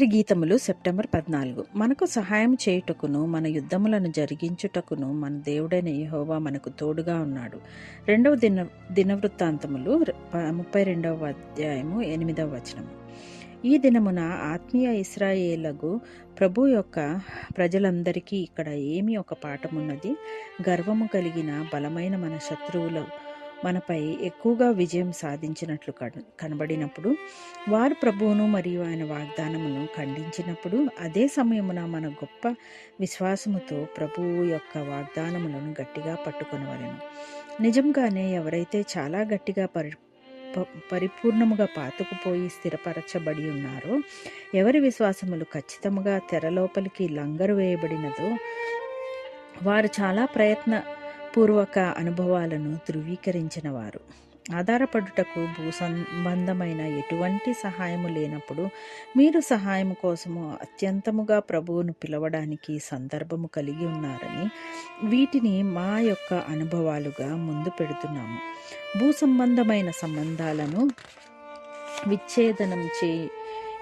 రాత్రి గీతములు సెప్టెంబర్ పద్నాలుగు. మనకు సహాయం చేయుటకును మన యుద్ధములను జరిగించుటకును మన దేవుడైన యహోవా మనకు తోడుగా ఉన్నాడు. రెండవ దిన దినవృత్తాంతములు ముప్పై రెండవ అధ్యాయము ఎనిమిదవ వచనము. ఈ దినమున ఆత్మీయ ఇస్రాయేలకు ప్రభు యొక్క ప్రజలందరికీ ఇక్కడ ఏమి ఒక పాఠమున్నది? గర్వము కలిగిన బలమైన మన శత్రువులు మనపై ఎక్కువగా విజయం సాధించినట్లు కన- కనబడినప్పుడు వారు ప్రభువును మరియు ఆయన వాగ్దానమును ఖండించినప్పుడు అదే సమయమున మన గొప్ప విశ్వాసముతో ప్రభువు యొక్క వాగ్దానములను గట్టిగా పట్టుకొనవలెను. నిజంగానే ఎవరైతే చాలా గట్టిగా పరి పరిపూర్ణముగా పాతుకుపోయి స్థిరపరచబడి ఉన్నారో ఎవరి విశ్వాసములు ఖచ్చితముగా తెరలోపలికి లంగరు వేయబడినదో వారు చాలా ప్రయత్న పూర్వక అనుభవాలను ధృవీకరించిన వారు ఆధారపడుటకు భూ సంబంధమైన ఎటువంటి సహాయము లేనప్పుడు మీరు సహాయం కోసము అత్యంతముగా ప్రభువును పిలవడానికి సందర్భము కలిగి ఉన్నారని వీటిని మా యొక్క అనుభవాలుగా ముందు పెడుతున్నాము. భూ సంబంధమైన సంబంధాలను విచ్ఛేదనం చే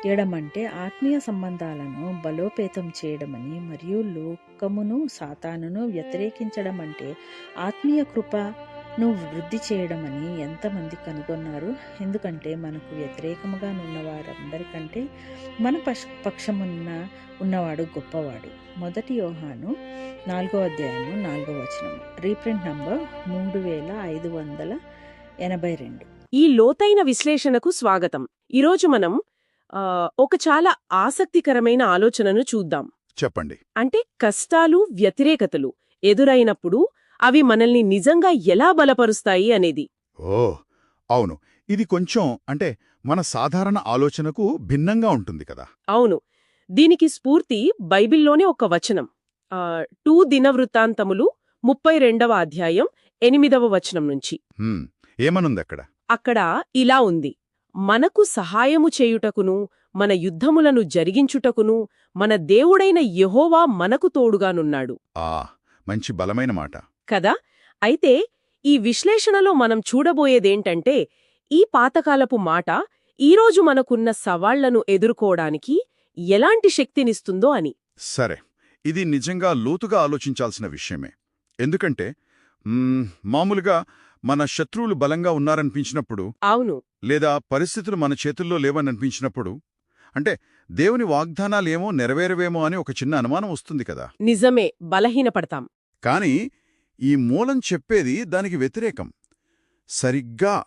ఎడమంటే ఆత్మీయ సంబంధాలను బలోపేతం చేయడమని మరియు లోకమును సాతానును వ్యతిరేకించడం అంటే ఆత్మీయ కృపను వృద్ధి చేయడమని ఎంతమంది కనుగొన్నారు. ఎందుకంటే మనకు వ్యతిరేకముగా ఉన్న వారందరికంటే మన పక్ష పక్షమున్న ఉన్నవాడు గొప్పవాడు. మొదటి యోహాను నాలుగో అధ్యాయము నాలుగో వచనం. రీప్రింట్ నంబర్ మూడు వేల ఐదు వందల ఎనభై రెండు. ఈ లోతైన విశ్లేషణకు స్వాగతం. ఈరోజు మనం ఒక చాలా ఆసక్తికరమైన ఆలోచనను చూద్దాం. చెప్పండి. అంటే కష్టాలు వ్యతిరేకతలు ఎదురైనప్పుడు అవి మనల్ని నిజంగా ఎలా బలపరుస్తాయి అనేది. ఓ అవును. ఇది కొంచెం అంటే మన సాధారణ ఆలోచనకు భిన్నంగా ఉంటుంది కదా. అవును. దీనికి స్ఫూర్తి బైబిల్లోనే ఒక వచనం. టూ దినవృత్తాంతములు ముప్పై రెండవ అధ్యాయం ఎనిమిదవ వచనం నుంచి. ఏమనుందక్కడ? అక్కడ ఇలా ఉంది. మనకు సహాయము చేయుటకును మన యుద్ధములను జరిగించుటకును మన దేవుడైన యెహోవా మనకు తోడుగానున్నాడు. ఆ మంచి బలమైన మాట. కదా? అయితే ఈ విశ్లేషణలో మనం చూడబోయేదేంటంటే ఈ పాతకాలపు మాట ఈరోజు మనకున్న సవాళ్ళను ఎదుర్కోవడానికి ఎలాంటి శక్తినిస్తుందో అని. సరే ఇది నిజంగా లోతుగా ఆలోచించాల్సిన విషయమే. ఎందుకంటే మ్మ్, మామూలుగా మన శత్రువులు బలంగా ఉన్నారనిపించినప్పుడు అవును. లేదా పరిస్థితులు మన చేతుల్లో లేవననిపించినప్పుడు అంటే దేవుని వాగ్దానాలేమో నెరవేరవేమో అని ఒక చిన్న అనుమానం వస్తుంది కదా. నిజమే బలహీనపడతాం. కాని ఈ మూలం చెప్పేది దానికి వ్యతిరేకం. సరిగ్గా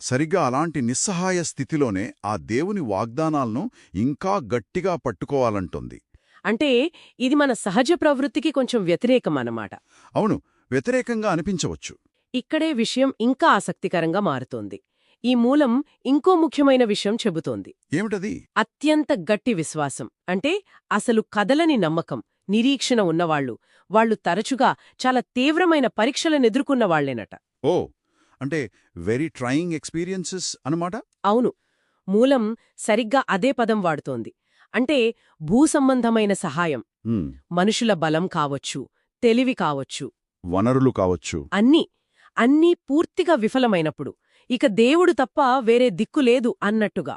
సరిగ్గా అలాంటి నిస్సహాయ స్థితిలోనే ఆ దేవుని వాగ్దానాలను ఇంకా గట్టిగా పట్టుకోవాలంటోంది. అంటే ఇది మన సహజ ప్రవృత్తికి కొంచెం వ్యతిరేకం అన్నమాట అవును వ్యతిరేకంగా అనిపించవచ్చు. ఇక్కడే విషయం ఇంకా ఆసక్తికరంగా మారుతోంది. ఈ మూలం ఇంకో ముఖ్యమైన విషయం చెబుతోంది. ఏమిటది? అత్యంత గట్టి విశ్వాసం. అంటే అసలు కదలని నమ్మకం నిరీక్షణ ఉన్నవాళ్ళు వాళ్ళు తరచుగా చాలా తీవ్రమైన పరీక్షలనెదుర్కొన్న వాళ్ళేనట ఓ అంటే వెరీ ట్రయింగ్ ఎక్స్పీరియన్సెస్ అన్నమాట? అవును. మూలం సరిగ్గా అదే పదం వాడుతోంది. అంటే భూసంబంధమైన సహాయం. మనుషుల బలం కావచ్చు తెలివి కావచ్చు. వనరులు కావచ్చు. అన్నీ అన్నీ పూర్తిగా విఫలమైనప్పుడు. ఇక దేవుడు తప్ప వేరే దిక్కు లేదు అన్నట్టుగా.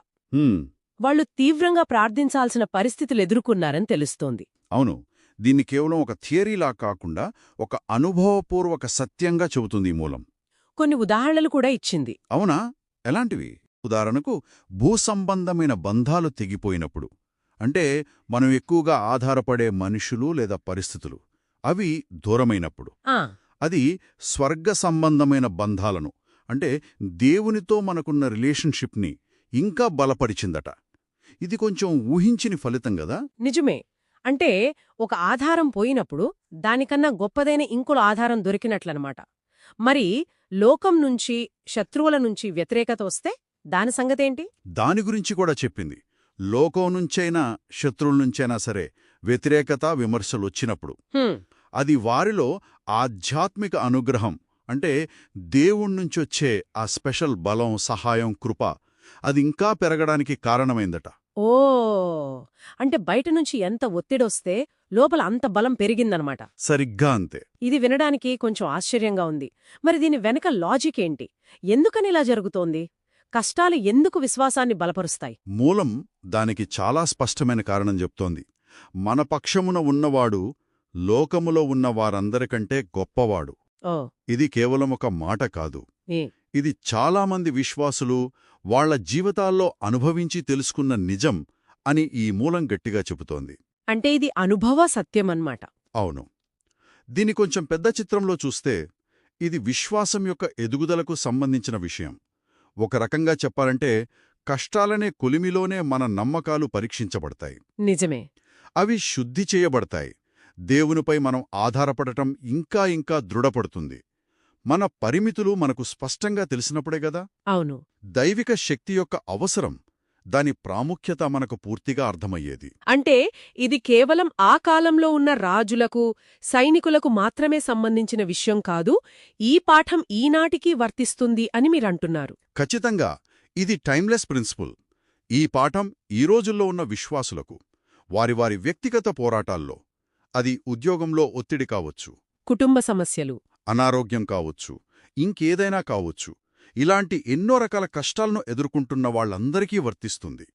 వాళ్ళు తీవ్రంగా ప్రార్థించాల్సిన పరిస్థితులు ఎదుర్కొన్నారని తెలుస్తోంది. అవును. దీన్ని కేవలం ఒక థియరీలా కాకుండా ఒక అనుభవపూర్వక సత్యంగా చెబుతుంది మూలం. కొన్ని ఉదాహరణలు కూడా ఇచ్చింది. అవునా? ఎలాంటివి? ఉదాహరణకు భూసంబంధమైన బంధాలు తెగిపోయినప్పుడు. అంటే మనం ఎక్కువగా ఆధారపడే మనుషులు లేదా పరిస్థితులు. అవి దూరమైనప్పుడు. ఆ! అది స్వర్గ సంబంధమైన బంధాలను అంటే దేవునితో మనకున్న రిలేషన్షిప్ని ఇంకా బలపరిచిందట. ఇది కొంచెం ఊహించిన ఫలితం గదా? నిజమే. అంటే ఒక ఆధారం పోయినప్పుడు దానికన్నా గొప్పదైన ఇంకొక ఆధారం దొరికినట్లనమాట. మరి లోకం నుంచి శత్రువుల నుంచి వ్యతిరేకత వస్తే దాని సంగతేంటి? దాని గురించి కూడా చెప్పింది. లోకం నుంచైనా శత్రువుల నుంచైనా సరే వ్యతిరేకత విమర్శలు వచ్చినప్పుడు. అది వారిలో ఆధ్యాత్మిక అనుగ్రహం అంటే దేవుణ్ణించొచ్చే ఆ స్పెషల్ బలం సహాయం కృప అది ఇంకా పెరగడానికి కారణమైందట. ఓ! అంటే బయట నుంచి ఎంత ఒత్తిడొస్తే లోపల అంత బలం పెరిగిందనమాట. సరిగ్గా అంతే. ఇది వినడానికి కొంచెం ఆశ్చర్యంగా ఉంది. మరి దీని వెనక లాజిక్ ఏంటి? ఎందుకని ఇలా జరుగుతోంది? కష్టాలు ఎందుకు విశ్వాసాన్ని బలపరుస్తాయి? మూలం దానికి చాలా స్పష్టమైన కారణం చెప్తోంది. మన పక్షమున ఉన్నవాడు లోకములో ఉన్న వారందరికంటే గొప్పవాడు. ఇది కేవలం ఒక మాట కాదు. ఇది చాలామంది విశ్వాసులు వాళ్ళ జీవితాల్లో అనుభవించి తెలుసుకున్న నిజం అని ఈ మూలం గట్టిగా చెబుతోంది. అంటే ఇది అనుభవ సత్యమన్నమాట. అవును. దీని కొంచెం పెద్ద చిత్రంలో చూస్తే ఇది విశ్వాసం యొక్క ఎదుగుదలకు సంబంధించిన విషయం. ఒక రకంగా చెప్పాలంటే కష్టాలనే కొలిమిలోనే మన నమ్మకాలు పరీక్షించబడతాయి. నిజమే. అవి శుద్ధి చేయబడతాయి. దేవునిపై మనం ఆధారపడటం ఇంకా ఇంకా దృఢపడుతుంది. మన పరిమితులు మనకు స్పష్టంగా తెలిసినప్పుడే గదా? అవును. దైవిక శక్తి యొక్క అవసరం దాని ప్రాముఖ్యత మనకు పూర్తిగా అర్థమయ్యేది. అంటే ఇది కేవలం ఆ కాలంలో ఉన్న రాజులకు సైనికులకు మాత్రమే సంబంధించిన విషయం కాదు ఈ పాఠం ఈనాటికి వర్తిస్తుంది అని మీరంటున్నారు. ఖచ్చితంగా ఇది టైమ్లెస్ ప్రిన్సిపుల్. ఈ పాఠం ఈ రోజుల్లో ఉన్న విశ్వాసులకు వారి వారి వ్యక్తిగత పోరాటాల్లో అది ఉద్యోగంలో ఒత్తిడి కావచ్చు. కుటుంబ సమస్యలు. అనారోగ్యం కావచ్చు. ఇంకేదైనా కావచ్చు. ఇలాంటి ఎన్నో రకాల కష్టాలను ఎదుర్కొంటున్న వాళ్ళందరికీ వర్తిస్తుంది.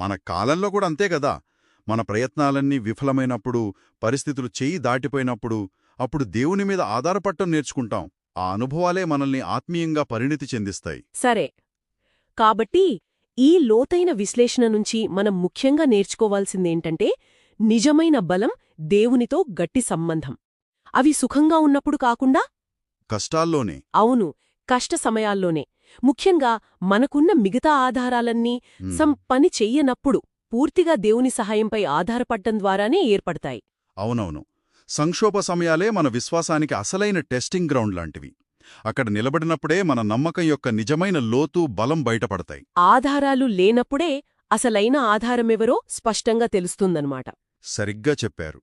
మన కాలంలో కూడా అంతే కదా. మన ప్రయత్నాలన్నీ విఫలమైనప్పుడు పరిస్థితులు చెయ్యి దాటిపోయినప్పుడు అప్పుడు దేవుని మీద ఆధారపడటం నేర్చుకుంటాం. ఆ అనుభవాలే మనల్ని ఆత్మీయంగా పరిణితి చెందిస్తాయి. సరే. కాబట్టి ఈ లోతైన విశ్లేషణ నుంచి మనం ముఖ్యంగా నేర్చుకోవాల్సిందేంటంటే నిజమైన బలం దేవునితో గట్టి సంబంధం. అవి సుఖంగా ఉన్నప్పుడు కాకుండా? కష్టాల్లోనే. అవును కష్ట సమయాల్లోనే. ముఖ్యంగా మనకున్న మిగతా ఆధారాలన్నీ సం పని చెయ్యనప్పుడు పూర్తిగా దేవుని సహాయంపై ఆధారపడ్డం ద్వారానే ఏర్పడతాయి. అవునవును. సంక్షోభ సమయాలే మన విశ్వాసానికి అసలైన టెస్టింగ్ గ్రౌండ్ లాంటివి. అక్కడ నిలబడినప్పుడే మన నమ్మకం యొక్క నిజమైన లోతు బలం బయటపడతాయి. ఆధారాలు లేనప్పుడే అసలైన ఆధారమెవరో స్పష్టంగా తెలుస్తుందన్నమాట. సరిగ్గా చెప్పారు.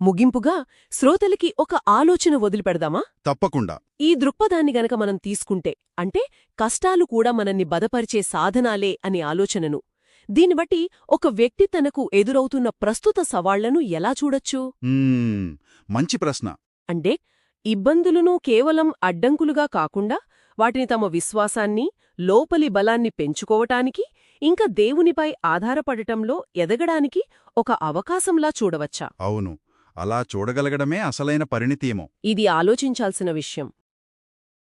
ముగింపుగా శ్రోతలకి ఒక ఆలోచన వదిలిపెడదామా? తప్పకుండా. ఈ దృక్పథాన్ని గనక మనం తీసుకుంటే అంటే కష్టాలు కూడా మనల్ని బదపరిచే సాధనాలే అనే ఆలోచనను. దీన్ని బట్టి ఒక వ్యక్తి తనకు ఎదురవుతున్న ప్రస్తుత సవాళ్ళను ఎలా చూడొచ్చు? మంచి ప్రశ్న. అంటే ఇబ్బందులను కేవలం అడ్డంకులుగా కాకుండా వాటిని తమ విశ్వాసాన్ని లోపలి బలాన్ని పెంచుకోవటానికి ఇంకా దేవునిపై ఆధారపడటంలో ఎదగడానికి ఒక అవకాశంలా చూడవచ్చా? అవును. అలా చూడగలగడమే అసలైన పరిణితేమో. ఇది ఆలోచించాల్సిన విషయం.